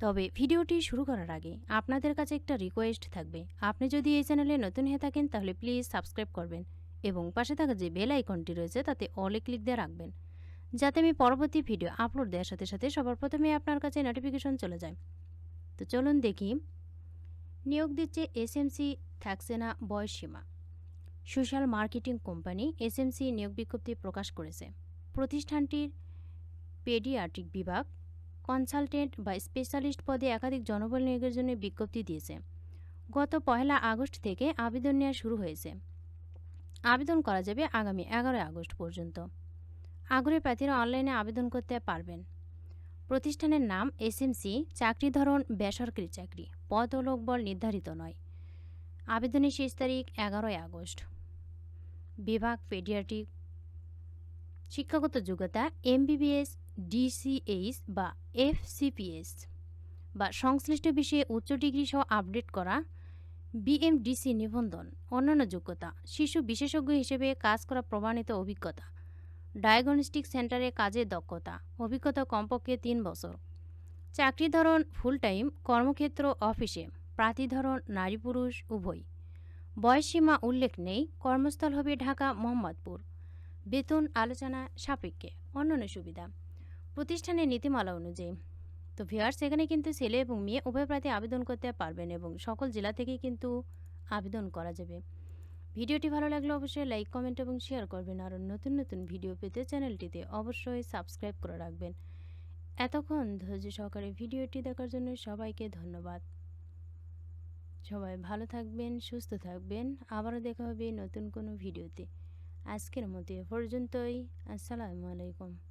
তবে ভিডিওটি শুরু করার আগে আপনাদের কাছে একটা রিকোয়েস্ট থাকবে। আপনি যদি এই চ্যানেলে নতুন হয়ে থাকেন, তাহলে প্লিজ সাবস্ক্রাইব করবেন এবং পাশে থাকা যে বেল আইকনটি রয়েছে, তাতে অলে ক্লিক দিয়ে রাখবেন। যাতে আমি পরবর্তী ভিডিও আপলোড দেওয়ার সাথে সাথে সবার প্রথমে আপনার কাছে নোটিফিকেশন চলে যায়। তো চলুন দেখি। নিয়োগ দিচ্ছে এসএমসি থাকছে না বয়স সীমা social marketing company S SMC নিয়োগ বিজ্ঞপ্তি প্রকাশ করেছে। প্রতিষ্ঠানটির পেডিয়াট্রিক বিভাগ কনসালটেন্ট বা স্পেশালিস্ট পদে একাধিক জনবল নিয়োগের জন্য বিজ্ঞপ্তি দিয়েছে। গত পহেলা আগস্ট থেকে আবেদন নেওয়া শুরু হয়েছে। আবেদন করা যাবে আগামী এগারোই আগস্ট পর্যন্ত। আগ্রহী প্রার্থীরা অনলাইনে আবেদন করতে পারবেন। প্রতিষ্ঠানের নাম এসএমসি চাকরি ধরন, বেসরকারি চাকরি, পদ ও লোকবল নির্ধারিত নয়। আবেদনের শেষ তারিখ এগারোই আগস্ট। বিভাগ, পেডিয়াট্রিক, শিক্ষাগত যোগ্যতা এমবিবিএস ডিসিএইচ বা এফসিপিএস বা সংশ্লিষ্ট বিষয়ে উচ্চ ডিগ্রি সহ আপডেট করা বিএমডিসি নিবন্ধন, অন্যান্য যোগ্যতা, শিশু বিশেষজ্ঞ হিসেবে কাজ করা প্রমাণিত অভিজ্ঞতা ডায়াগনস্টিক সেন্টারে কাজের দক্ষতা, অভিজ্ঞতা কমপক্ষে তিন বছর, চাকরি ধরন ফুল টাইম কর্মক্ষেত্র অফিসে প্রার্থী ধরন নারী পুরুষ, উভয় বয়সসীমা উল্লেখ নেই, কর্মস্থল হবে ঢাকা, মোহাম্মদপুর, বেতন আলোচনা সাপেক্ষে, অন্যান্য সুবিধা। প্রতিষ্ঠানের নীতিমালা অনুযায়ী। তো ভিউয়ার্স এখানে কিন্তু ছেলে এবং মেয়ে উভয় প্রার্থী আবেদন করতে পারবেন এবং সকল জেলা থেকেই কিন্তু আবেদন করা যাবে। ভিডিওটি ভালো লাগলে অবশ্যই লাইক কমেন্ট এবং শেয়ার করবেন। আর নতুন নতুন ভিডিও পেতে চ্যানেলটিতে অবশ্যই সাবস্ক্রাইব করে রাখবেন। এতক্ষণ ধৈর্য সহকারে ভিডিওটি দেখার জন্য সবাইকে ধন্যবাদ। সবাই ভালো থাকবেন, সুস্থ থাকবেন। আবারও দেখা হবে নতুন কোনো ভিডিওতে। আজকের মতো এ পর্যন্তই। আসসালামু আলাইকুম।